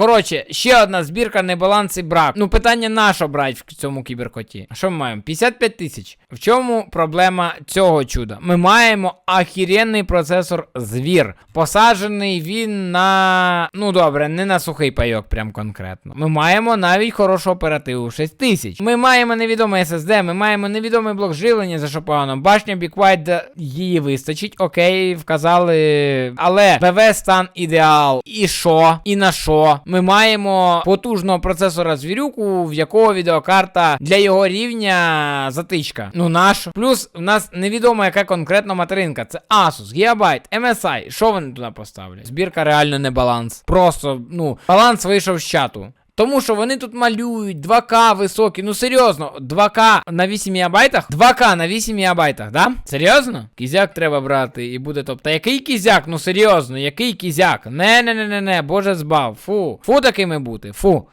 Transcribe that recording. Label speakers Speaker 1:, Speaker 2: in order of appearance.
Speaker 1: Коротше, ще одна збірка небаланс і брак. Ну, питання на що брати в цьому кіберкоті? Що ми маємо? 55 тисяч. В чому проблема цього чуда? Ми маємо ахіренний процесор звір. Посаджений він на. Ну добре, не на сухий пайок, прям конкретно. Ми маємо навіть хорошу оперативу 6 тисяч. Ми маємо невідомий SSD, ми маємо невідомий блок живлення, за що погано. Башня Be Quiet, да, її вистачить, окей, вказали. Але ПВ стан ідеал. І що? І на що? Ми маємо потужного процесора звірюку, в якого відеокарта для його рівня затичка. Ну наш. Плюс в нас невідомо, яка конкретно материнка. Це Asus, Gigabyte, MSI. Що вони туди поставлять? Збірка реально не баланс. Просто, ну, баланс вийшов з чату. Тому що вони тут малюють 2К високі. Ну серйозно, 2К на 8 МБ? 2К на 8 МБ, да? Серйозно? Кізяк треба брати і буде топ. Та який кізяк? Ну серйозно, який кізяк? Не, не, не, не, не, боже збав. Фу. Фу такими бути. Фу.